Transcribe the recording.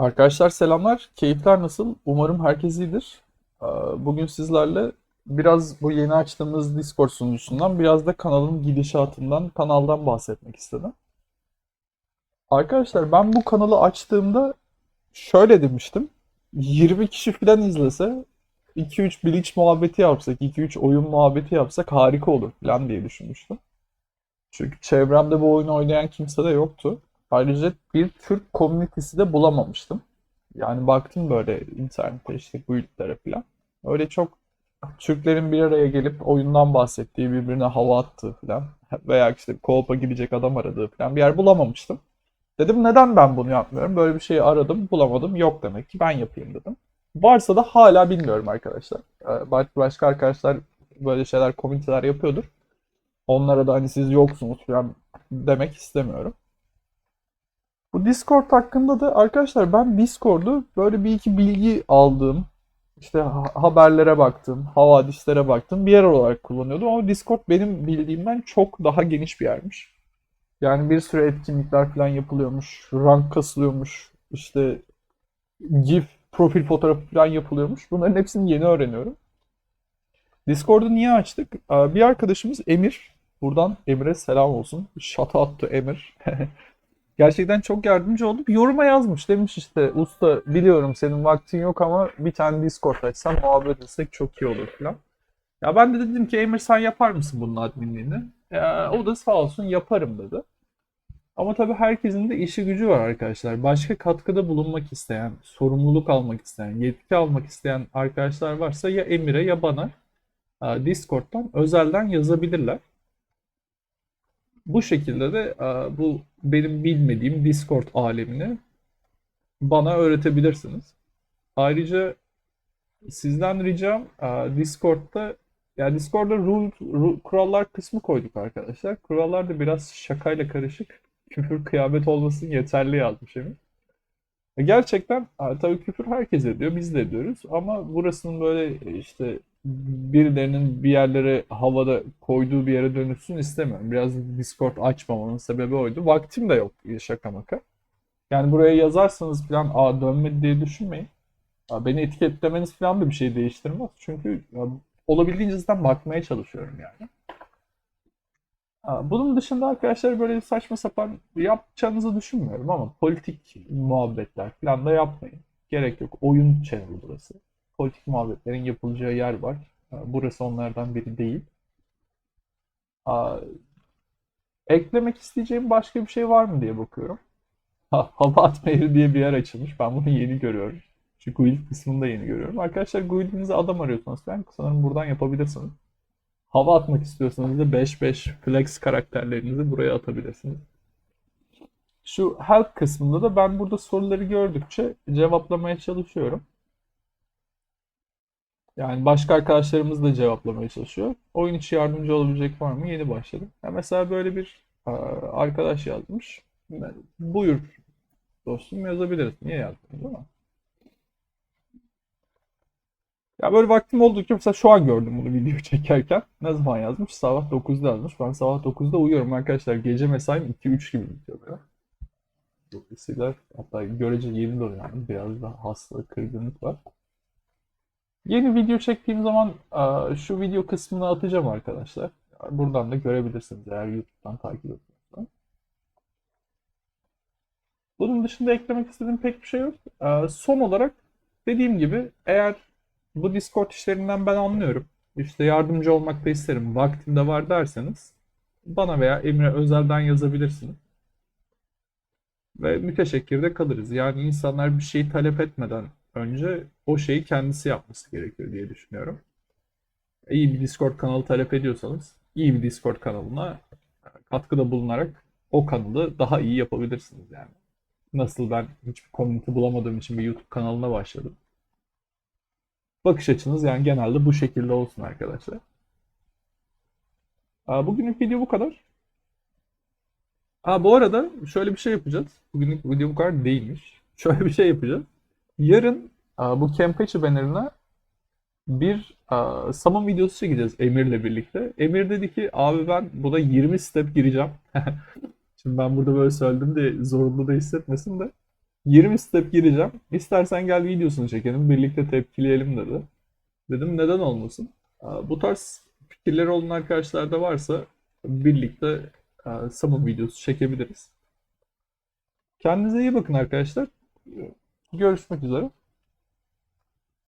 Arkadaşlar selamlar. Keyifler nasıl? Umarım herkes iyidir. Ee, Bugün sizlerle biraz bu yeni açtığımız Discord sunucusundan, biraz da kanalın gidişatından, kanaldan bahsetmek istedim. Arkadaşlar ben bu kanalı açtığımda şöyle demiştim. 20 kişi falan izlese, 2-3 Bleach muhabbeti yapsak, 2-3 oyun muhabbeti yapsak harika olur falan diye düşünmüştüm. Çünkü çevremde bu oyunu oynayan kimse de yoktu. Ayrıca bir Türk komünitesi de bulamamıştım. Yani baktım böyle internette işte guildlere falan. Öyle çok Türklerin bir araya gelip oyundan bahsettiği, birbirine hava attığı falan veya işte co-op'a gidecek adam aradığı falan bir yer bulamamıştım. Dedim neden ben bunu yapmıyorum? Böyle bir şeyi aradım, bulamadım. Yok demek ki ben yapayım dedim. Varsa da hala bilmiyorum arkadaşlar. Ee, Belki başka arkadaşlar böyle şeyler, komüniteler yapıyordur. Onlara da hani siz yoksunuz falan demek istemiyorum. Discord hakkında da arkadaşlar ben Discord'u böyle bir iki bilgi aldığım, işte ha- haberlere baktım, havadislere baktım bir yer olarak kullanıyordum ama Discord benim bildiğimden çok daha geniş bir yermiş. Yani bir sürü etkinlikler falan yapılıyormuş, rank kasılıyormuş, işte GIF profil fotoğrafı falan yapılıyormuş. Bunların hepsini yeni öğreniyorum. Discord'u niye açtık? Bir arkadaşımız Emir. Buradan Emir'e selam olsun. Shout out to Emir. Gerçekten çok yardımcı oldu. Bir yoruma yazmış. Demiş işte usta biliyorum senin vaktin yok ama bir tane Discord açsam muhabbet etsek çok iyi olur falan. Ya ben de dedim ki Emir sen yapar mısın bunun adminliğini? Ya, o da sağ olsun yaparım dedi. Ama tabii herkesin de işi gücü var arkadaşlar. Başka katkıda bulunmak isteyen, sorumluluk almak isteyen, yetki almak isteyen arkadaşlar varsa ya Emir'e ya bana e, Discord'dan özelden yazabilirler. Bu şekilde de e, bu benim bilmediğim Discord alemini bana öğretebilirsiniz. Ayrıca sizden ricam e, Discord'da yani Discord'da rule, ru- kurallar kısmı koyduk arkadaşlar. Kurallar da biraz şakayla karışık. Küfür kıyamet olmasın yeterli yazmış Emin. E, Gerçekten tabii küfür herkes ediyor, biz de ediyoruz ama burasının böyle işte birilerinin bir yerlere havada koyduğu bir yere dönüşsün istemiyorum. Biraz Discord açmamanın sebebi oydu. Vaktim de yok şaka maka. Yani buraya yazarsanız falan aa dönmedi diye düşünmeyin. Aa, Beni etiketlemeniz falan da bir şey değiştirmez. Çünkü ya, olabildiğince zaten bakmaya çalışıyorum yani. Aa, Bunun dışında arkadaşlar böyle saçma sapan yapacağınızı düşünmüyorum ama politik muhabbetler falan da yapmayın. Gerek yok. Oyun channel burası. Politik muhabbetlerin yapılacağı yer var. Burası onlardan biri değil. Eklemek isteyeceğim başka bir şey var mı diye bakıyorum. Ha, hava atma yeri diye bir yer açılmış. Ben bunu yeni görüyorum. Şu guild kısmını da yeni görüyorum. Arkadaşlar guildinize adam arıyorsanız falan sanırım buradan yapabilirsiniz. Hava atmak istiyorsanız da 5-5 flex karakterlerinizi buraya atabilirsiniz. Şu help kısmında da ben burada soruları gördükçe cevaplamaya çalışıyorum. Yani başka arkadaşlarımız da cevaplamaya çalışıyor. Oyun içi yardımcı olabilecek var mı? Yeni başladım. Ya mesela böyle bir e, arkadaş yazmış. Buyur dostum yazabiliriz. Niye yazdın değil mi? Ya böyle vaktim oldukça mesela şu an gördüm bunu video çekerken. Ne zaman yazmış? Sabah 9'da yazmış. Ben sabah 9'da uyuyorum arkadaşlar. Gece mesaim 2-3 gibi bitiyor böyle. Dolayısıyla hatta görece yeni de uyandım. Biraz da hasta, kırgınlık var. Yeni video çektiğim zaman e, şu video kısmını atacağım arkadaşlar. Buradan da görebilirsiniz eğer YouTube'dan takip ediyorsanız. Bunun dışında eklemek istediğim pek bir şey yok. E, son olarak dediğim gibi eğer bu Discord işlerinden ben anlıyorum. İşte yardımcı olmak da isterim. Vaktim de var derseniz bana veya Emre özelden yazabilirsiniz. Ve müteşekkir de kalırız. Yani insanlar bir şeyi talep etmeden önce o şeyi kendisi yapması gerekiyor diye düşünüyorum. İyi bir Discord kanalı talep ediyorsanız iyi bir Discord kanalına katkıda bulunarak o kanalı daha iyi yapabilirsiniz yani. Nasıl ben hiçbir community bulamadığım için bir YouTube kanalına başladım. Bakış açınız yani genelde bu şekilde olsun arkadaşlar. Bugünlük video bu kadar. Ha bu arada şöyle bir şey yapacağız. Bugünlük video bu kadar değilmiş. Şöyle bir şey yapacağız. Yarın bu Campeche bannerına bir aa, summon videosu çekeceğiz Emir'le birlikte. Emir dedi ki abi ben buna 20 step gireceğim. Şimdi ben burada böyle söyledim de zorunlu da hissetmesin de. 20 step gireceğim. İstersen gel videosunu çekelim. Birlikte tepkileyelim dedi. Dedim neden olmasın? Aa, Bu tarz fikirleri olan arkadaşlar da varsa birlikte e, Summon videosu çekebiliriz. Kendinize iyi bakın arkadaşlar. Görüşmek üzere.